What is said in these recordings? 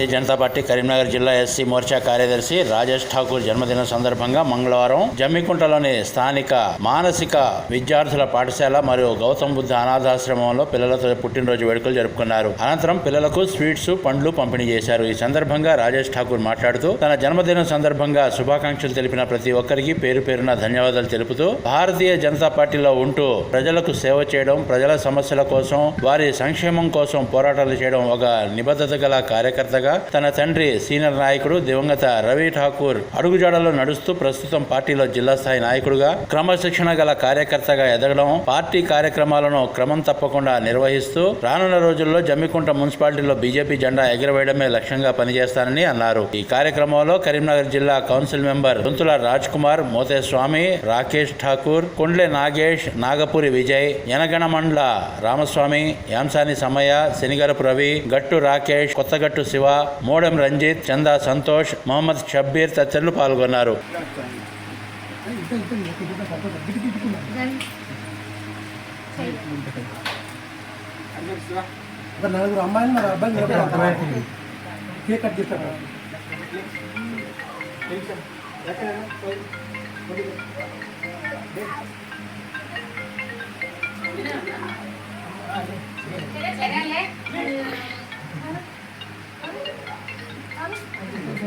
Bharatiya Janata party Karimnagar జిల్లా SC Morcha కార్యదర్శి రాజేష్ ఠాకూర్ జన్మదిన సందర్భంగా మంగళవారం జమ్మికుంటలోని స్థానిక మానసిక విద్యార్థుల పాఠశాల మరియు గౌతమ్ బుద్ధ అనాథాశ్రమంలో పిల్లలతో పుట్టినరోజు వేడుకలు జరుపుకున్నారు. అనంతరం పిల్లలకు స్వీట్స్ పండ్లు పంపిణీ చేశారు. ఈ సందర్భంగా రాజేష్ ఠాకూర్ మాట్లాడుతూ తన జన్మదినం సందర్భంగా శుభాకాంక్షలు తెలిపిన ప్రతి ఒక్కరికి పేరు పేరున ధన్యవాదాలు తెలుపుతూ భారతీయ జనతా పార్టీలో ఉంటూ ప్రజలకు సేవ చేయడం ప్రజల సమస్యల కోసం వారి సంక్షేమం కోసం పోరాటాలు చేయడం ఒక నిబద్ధత గల కార్యకర్తగా తన తండ్రి సీనియర్ నాయకుడు దివంగత రవి ఠాకూర్ అడుగుజాడలో నడుస్తూ ప్రస్తుతం పార్టీలో జిల్లా స్థాయి నాయకుడుగా క్రమశిక్షణ గల కార్యకర్తగా ఎదగడం పార్టీ కార్యక్రమాలను క్రమం తప్పకుండా నిర్వహిస్తూ రానున్న రోజుల్లో జమ్మికుంట మున్సిపాలిటీలో బీజేపీ జెండా ఎగురవేయడమే లక్ష్యంగా పనిచేస్తానని అన్నారు. ఈ కార్యక్రమంలో కరీంనగర్ జిల్లా కౌన్సిల్ మెంబర్ గుంతుల రాజ్ కుమార్ మోతేస్వామి రాకేష్ ఠాకూర్ కొండ్లె నాగేష్ నాగపూరి విజయ్ యనగణ మండల రామస్వామి యాంసాని సమయ శనిగరపు రవి గట్టు రాకేష్ కొత్తగట్టు శివ మోడం రంజిత్ చందా సంతోష్ మొహమ్మద్ షబ్బీర్ తదితరులు పాల్గొన్నారు. నలుగురు అమ్మాయిలు మరి అబ్బాయిలు కేక్ కట్ చేస్తారు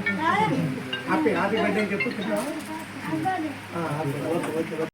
హ్యాపీ హ్యాపీ బర్త్డే చెప్పు తిన్నావా? ఆ, ఓకే ఓకే ఓకే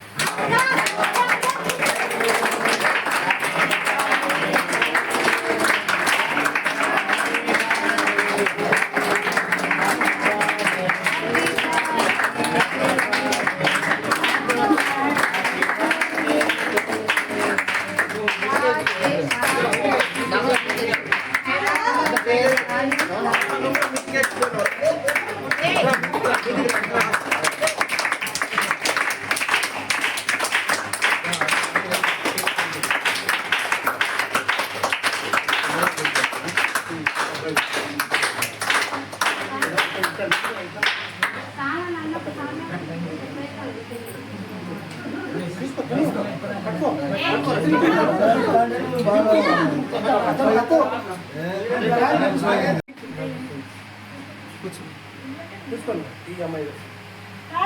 తీసుకోండి ఈ అమ్మాయి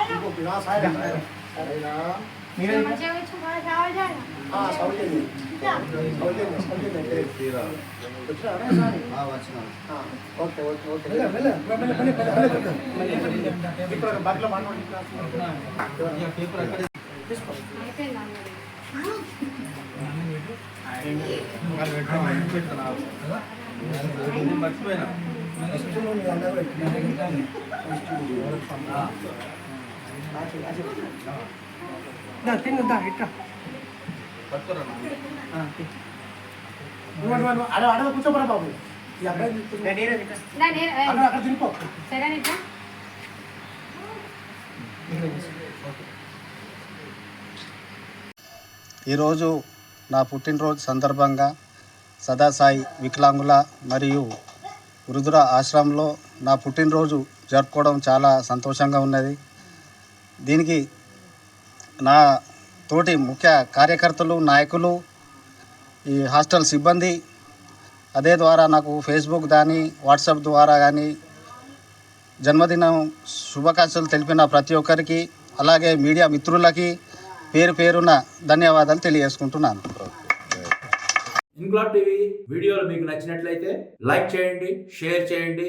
ఇంకొక నా Saira Saira okay okay okay ఇప్పుడు ఒక బట్టలు మాట్లాడి తీసుకో అడ అడ కూర్చోపరా బాబు. ఈ అబ్బాయి అక్కడ అక్కడ తినిపో ఈరోజు నా పుట్టినరోజు సందర్భంగా సదాసాయి వికలాంగుల మరియు వృద్ధుల ఆశ్రమంలో నా పుట్టినరోజు జరుపుకోవడం చాలా సంతోషంగా ఉన్నది. దీనికి నా తోటి ముఖ్య కార్యకర్తలు నాయకులు ఈ హాస్టల్ సిబ్బంది అదే ద్వారా నాకు ఫేస్బుక్ కానీ వాట్సాప్ ద్వారా కానీ జన్మదినం శుభాకాంక్షలు తెలిపిన ప్రతి ఒక్కరికి అలాగే మీడియా మిత్రులకి పేరు పేరున ధన్యవాదాలు తెలియజేసుకుంటున్నాను. ఇంక్లాబ్ టీవీ వీడియోలు మీకు నచ్చినట్లయితే లైక్ చేయండి షేర్ చేయండి.